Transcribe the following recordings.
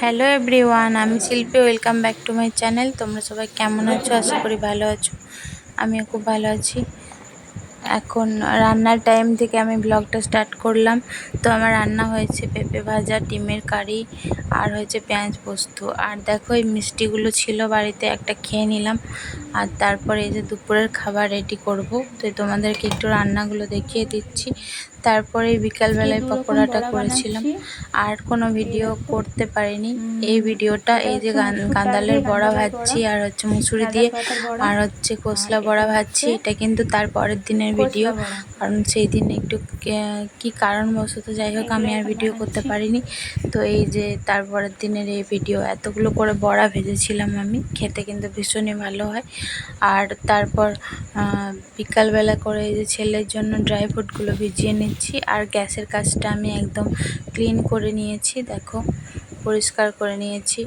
Hello everyone, আমি Shilpi, welcome back to my channel. তোমরা সবাই কেমন আছো? আশা করি ভালো আছো। আমিও খুব ভালো আছি। এখন রান্নার টাইম থেকে আমি ব্লগটা স্টার্ট করলাম। তো আমার রান্না হয়েছে পেঁপে ভাজা ডিমের কারি আর হয়েছে পেঁয়াজ পোস্ত। আর দেখো এই মিষ্টিগুলো ছিল বাড়িতে একটা খেয়ে নিলাম। আর তারপরে এই যে দুপুরের খাবার রেডি করব। তো তোমাদেরকে একটু রান্নাগুলো দেখিয়ে দিচ্ছি। তারপরে বিকালবেলায় পকোড়াটা করেছিলাম। আর কোনো ভিডিও করতে পারিনি। এই ভিডিওটা এই যে গান্দালের বড়া ভাজছি আর হচ্ছে মুসুরি দিয়ে আর হচ্ছে কোসলা বড়া ভাজছি। এটা কিন্তু তার পরের দিনের ভিডিও কারণ সেই দিন একটু কি কারণবশত যাই হোক আমি আর ভিডিও করতে পারিনি। তো এই যে তারপরের দিনের এই ভিডিও এতগুলো করে বড়া ভেজেছিলাম আমি খেতে কিন্তু ভীষণই ভালো হয়। আর তারপর বিকালবেলা করে এই যে ছেলের জন্য ড্রাই ফ্রুটগুলো ভিজিয়ে নিচ্ছি আর গ্যাসের কাজটা আমি একদম ক্লিন করে নিয়েছি দেখো পরিষ্কার করে নিয়েছি।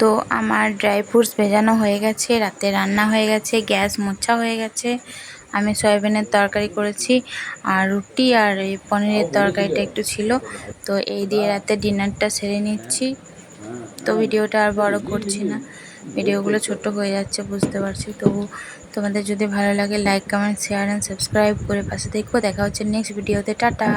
তো আমার ড্রাই ফ্রুটস ভেজানো হয়ে গেছে, রাতে রান্না হয়ে গেছে, গ্যাস মোছা হয়ে গেছে। আমি সয়াবিনের তরকারি করেছি আর রুটি আর এই পনিরের তরকারিটা একটু ছিল। তো এই দিয়ে রাতে ডিনারটা সেরে নিচ্ছি। তো ভিডিওটা আর বড় করছি না। ভিডিওগুলো ছোট হয়ে যাচ্ছে, বুঝতে পারছি। তবু তোমাদের যদি ভালো লাগে like comment share and subscribe করে পাশে দেখো দেখা হচ্ছে নেক্সট ভিডিওতে টাটা!